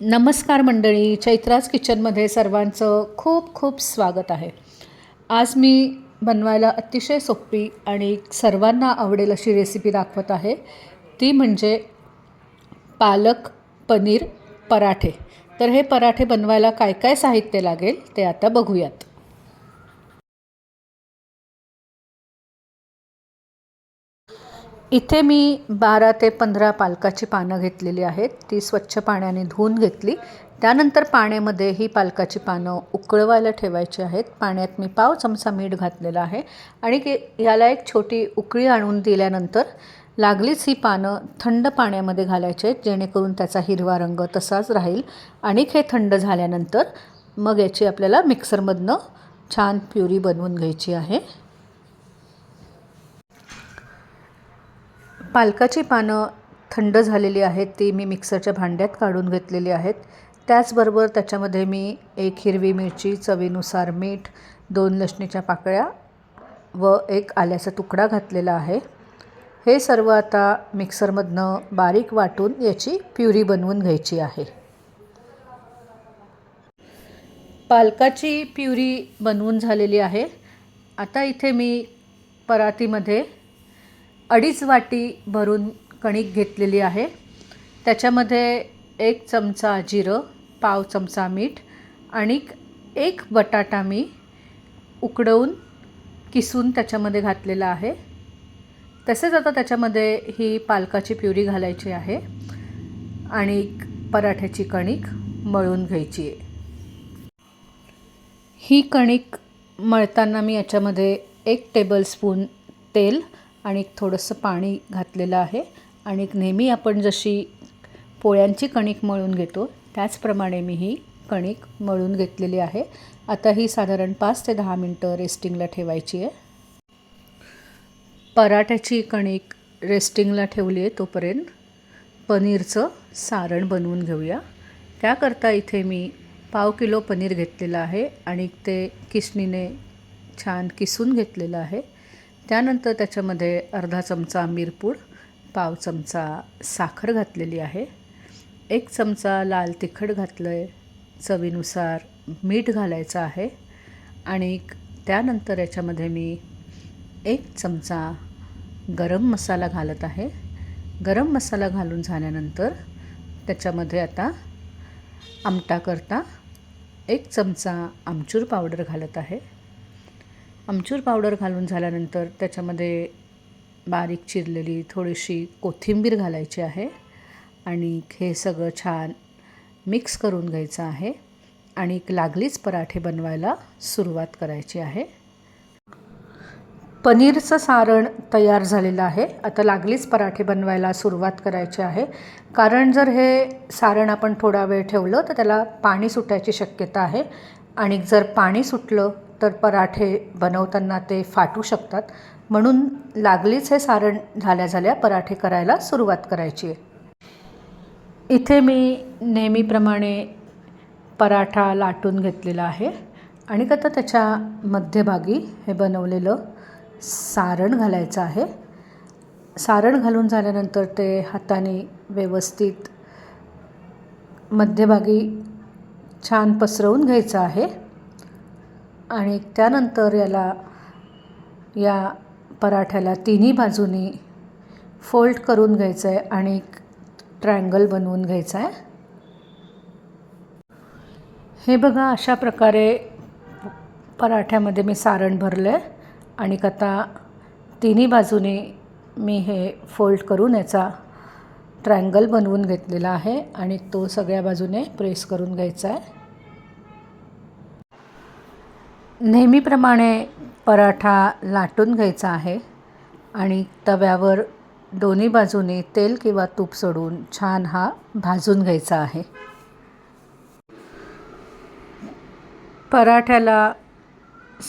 नमस्कार मंडळी चैत्राज किचनमध्ये सर्वांचं खूप खूप स्वागत आहे. आज मी बनवायला अतिशय सोपी आणि सर्वांना आवडेल अशी रेसिपी दाखवत आहे. ती म्हणजे पालक पनीर पराठे. तर हे पराठे बनवायला काय काय साहित्य लागेल ते आता बघूयात. इथे मी बारा ते पंधरा पालकाची पानं घेतलेली आहेत. ती स्वच्छ पाण्याने धुवून घेतली. त्यानंतर पाण्यामध्ये ही पालकाची पानं उकळवायला ठेवायची आहेत. पाण्यात मी पाव चमचा मीठ घातलेलं आहे. आणि की याला एक छोटी उकळी आणून दिल्यानंतर लागलीच ही पानं थंड पाण्यामध्ये घालायची आहेत जेणेकरून त्याचा हिरवा रंग तसाच राहील. आणि हे थंड झाल्यानंतर मग याची आपल्याला मिक्सरमधनं छान प्युरी बनवून घ्यायची आहे. पालकाची पानं थंड झालेली आहेत ती मी मिक्सरच्या भांड्यात काढून घेतलेली आहेत. त्याचबरोबर त्याच्यामध्ये मी एक हिरवी मिरची चवीनुसार मीठ दोन लसणीच्या पाकळ्या व एक आल्याचा तुकडा घातलेला आहे. हे सर्व आता मिक्सरमधनं बारीक वाटून याची प्युरी बनवून घ्यायची आहे. पालकाची प्युरी बनवून झालेली आहे. आता इथे मी परातीमध्ये अडीच वाटी भरून कणिक घेतलेली आहे. त्याच्यामध्ये एक चमचा जिरं पाव चमचा मीठ आणि एक बटाटा मी उकडवून किसून त्याच्यामध्ये घातलेला आहे. तसेच आता त्याच्यामध्ये ही पालकाची प्युरी घालायची आहे आणि पराठ्याची कणिक मळून घ्यायची आहे. ही कणिक मळताना मी याच्यामध्ये एक टेबलस्पून तेल आणि एक थोडंसं पाणी घातलेलं आहे. आणि नेहमी आपण जशी पोळ्यांची कणिक मळून घेतो त्याचप्रमाणे मी ही कणिक मळून घेतलेली आहे. आता ही साधारण पाच ते दहा मिनटं रेस्टिंगला ठेवायची आहे. पराठ्याची कणिक रेस्टिंगला ठेवली आहे तोपर्यंत पनीरचं सारण बनवून घेऊया. त्याकरता इथे मी पाव किलो पनीर घेतलेलं आहे आणि ते किसणीने छान किसून घेतलेलं आहे. त्यानंतर त्याच्यामध्ये अर्धा चमचा मिरपूड पाव चमचा साखर घातलेली आहे एक चमचा लाल तिखट घातलं आहे चवीनुसार मीठ घालायचं आहे आणि त्यानंतर याच्यामध्ये मी एक चमचा गरम मसाला घालत आहे. गरम मसाला घालून झाल्यानंतर त्याच्यामध्ये आता आमटा करता एक चमचा आमचूर पावडर घालत आहे. आमचूर पावडर घालून झाल्यानंतर त्याच्यामध्ये बारीक चिरलेली थोडीशी कोथिंबीर घालायची आहे आणि हे सगळं छान मिक्स करून घ्यायचं आहे आणि लागलीच पराठे बनवायला सुरुवात करायची आहे. पनीरचं सारण तयार झालेलं आहे. आता लागलीच पराठे बनवायला सुरुवात करायची आहे. कारण जर हे सारण आपण थोडा वेळ ठेवलं तर त्याला पाणी सुटायची शक्यता आहे. आणि जर पाणी सुटलं तर पराठे बनवताना ते फाटू शकतात. म्हणून लागलीच हे सारण झाल्या झाल्या पराठे करायला सुरुवात करायची. आहे इथे मी नेहमीप्रमाणे पराठा लाटून घेतलेला आहे आणि आता त्याच्या मध्यभागी हे बनवलेलं सारण घालायचं आहे. सारण घालून झाल्यानंतर ते हाताने व्यवस्थित मध्यभागी छान पसरवून घ्यायचं आहे. आणि त्यानंतर याला या पराठ्याला तिन्ही बाजूनी फोल्ड करून घ्यायचं आहे आणि ट्रायंगल बनवून घ्यायचं आहे हे बघा अशा प्रकारे पराठ्यामध्ये मी सारण भरलं आहे आणि आता तिन्ही बाजूने मी हे फोल्ड करून याचा ट्रायंगल बनवून घेतलेला आहे आणि तो सगळ्या बाजूने प्रेस करून घ्यायचा आहे नेहमीप्रमाणे पराठा लाटून घ्यायचा आहे आणि तव्यावर दोन्ही बाजूने तेल किंवा तूप सोडून छान हा भाजून घ्यायचा आहे. पराठ्याला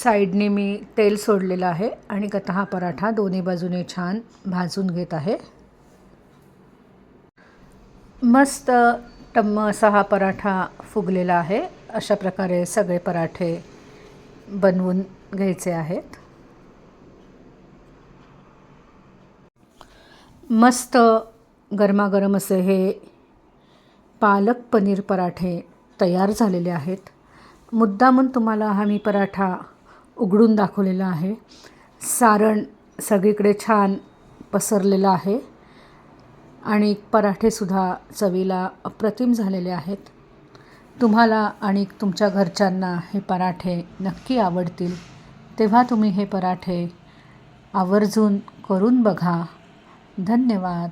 साईडने मी तेल सोडलेलं आहे आणि आता हा पराठा दोन्ही बाजूने छान भाजून घेत आहे. मस्त टम्म असा हा पराठा फुगलेला आहे. अशा प्रकारे सगळे पराठे बनवून घ्यायचे आहेत. मस्त गरमागरम असे हे पालक पनीर पराठे तयार झालेले आहेत. मुद्दामून तुम्हाला हा मी पराठा उघडून दाखवलेला आहे. सारण सगळीकडे छान पसरलेलं आहे. आणि पराठेसुद्धा चवीला अप्रतिम झालेले आहेत. तुम्हाला आणि तुमच्या घरच्यांना हे पराठे नक्की आवडतील तेव्हा तुम्ही हे पराठे आवर्जून करून बघा. धन्यवाद.